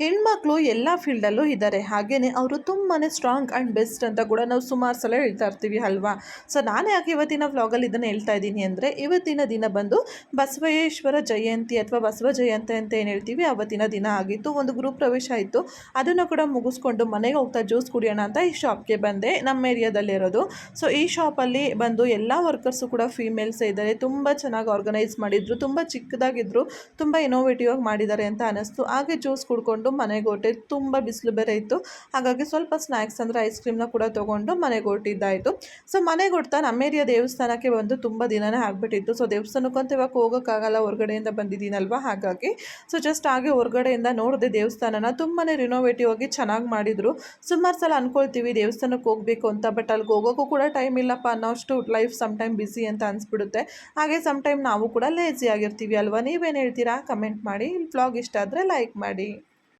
ಹೆಣ್ಮಕ್ಳು ಎಲ್ಲ ಫೀಲ್ಡಲ್ಲೂ ಇದ್ದಾರೆ. ಹಾಗೆಯೇ ಅವರು ತುಂಬಾ ಸ್ಟ್ರಾಂಗ್ ಆ್ಯಂಡ್ ಬೆಸ್ಟ್ ಅಂತ ಕೂಡ ನಾವು ಸುಮಾರು ಸಲ ಹೇಳ್ತಾ ಇರ್ತೀವಿ, ಅಲ್ವಾ? ಸೊ ನಾನೇ ಯಾಕೆ ಇವತ್ತಿನ ವ್ಲಾಗಲ್ಲಿ ಇದನ್ನು ಹೇಳ್ತಾ ಇದ್ದೀನಿ ಅಂದರೆ, ಇವತ್ತಿನ ದಿನ ಬಂದು ಬಸವೇಶ್ವರ ಜಯಂತಿ ಅಥವಾ ಬಸವ ಜಯಂತಿ ಅಂತ ಏನು ಹೇಳ್ತೀವಿ, ಅವತ್ತಿನ ದಿನ ಆಗಿತ್ತು. ಒಂದು ಗೃಹ ಪ್ರವೇಶ ಇತ್ತು. ಅದನ್ನು ಕೂಡ ಮುಗಿಸ್ಕೊಂಡು ಮನೆಗೆ ಹೋಗ್ತಾ ಜ್ಯೂಸ್ ಕುಡಿಯೋಣ ಅಂತ ಈ ಶಾಪ್ಗೆ ಬಂದೆ. ನಮ್ಮ ಏರಿಯಾದಲ್ಲಿರೋದು ಸೊ ಈ ಶಾಪಲ್ಲಿ ಬಂದು ಎಲ್ಲ ವರ್ಕರ್ಸು ಕೂಡ ಫೀಮೇಲ್ಸ್ ಇದ್ದಾರೆ. ತುಂಬ ಚೆನ್ನಾಗಿ ಆರ್ಗನೈಸ್ ಮಾಡಿದ್ರು. ತುಂಬ ಚಿಕ್ಕದಾಗಿದ್ದರು ತುಂಬ ಇನೋವೇಟಿವ್ ಆಗಿ ಮಾಡಿದ್ದಾರೆ ಅಂತ ಅನ್ನಿಸ್ತು ಹಾಗೆ ಜ್ಯೂಸ್ ಕುಡ್ಕೊಂಡು ಮನೆಗೆ ಹೊಟ್ಟೆ ತುಂಬ ಬಿಸಿಲು ಬೇರೆ ಇತ್ತು. ಹಾಗಾಗಿ ಸ್ವಲ್ಪ ಸ್ನ್ಯಾಕ್ಸ್ ಅಂದರೆ ಐಸ್ ಕ್ರೀಮ್ನ ಕೂಡ ತೊಗೊಂಡು ಮನೆಗೆ ಹೊಟ್ಟಿದ್ದಾಯಿತು ಸೊ ಮನೆಗೆ ಹೊಡ್ತಾ ನಮ್ಮ ದೇವಸ್ಥಾನಕ್ಕೆ ಬಂದು ತುಂಬ ದಿನನೇ ಆಗಿಬಿಟ್ಟಿತ್ತು. ಸೊ ದೇವಸ್ಥಾನಕ್ಕಂತ ಇವಾಗ ಹೋಗೋಕ್ಕಾಗಲ್ಲ, ಹೊರಗಡೆಯಿಂದ ಬಂದಿದ್ದೀನಲ್ವ? ಹಾಗಾಗಿ. ಸೊ ಜಸ್ಟ್ ಹಾಗೆ ಹೊರಗಡೆಯಿಂದ ನೋಡಿದೆ ದೇವಸ್ಥಾನನ ತುಂಬಾ ರಿನೋವೇಟಿವ್ ಆಗಿ ಚೆನ್ನಾಗಿ ಮಾಡಿದರು. ಸುಮಾರು ಸಲ ಅಂದ್ಕೊಳ್ತೀವಿ ದೇವಸ್ಥಾನಕ್ಕೆ ಹೋಗಬೇಕು ಅಂತ ಬಟ್ ಅಲ್ಲಿಗೆ ಹೋಗೋಕ್ಕೂ ಕೂಡ ಟೈಮ್ ಇಲ್ಲಪ್ಪ ಅನ್ನೋಷ್ಟು ಲೈಫ್ ಸಮ್ ಟೈಮ್ ಬ್ಯುಸಿ ಅಂತ ಅನಿಸ್ಬಿಡುತ್ತೆ. ಹಾಗೆ ಸಮ್ ಟೈಮ್ ನಾವು ಕೂಡ ಲೇಜಿ ಆಗಿರ್ತೀವಿ ಅಲ್ವಾ? ನೀವೇನು ಹೇಳ್ತೀರಾ? ಕಮೆಂಟ್ ಮಾಡಿ. ಬ್ಲಾಗ್ ಇಷ್ಟ ಆದರೆ ಲೈಕ್ ಮಾಡಿ.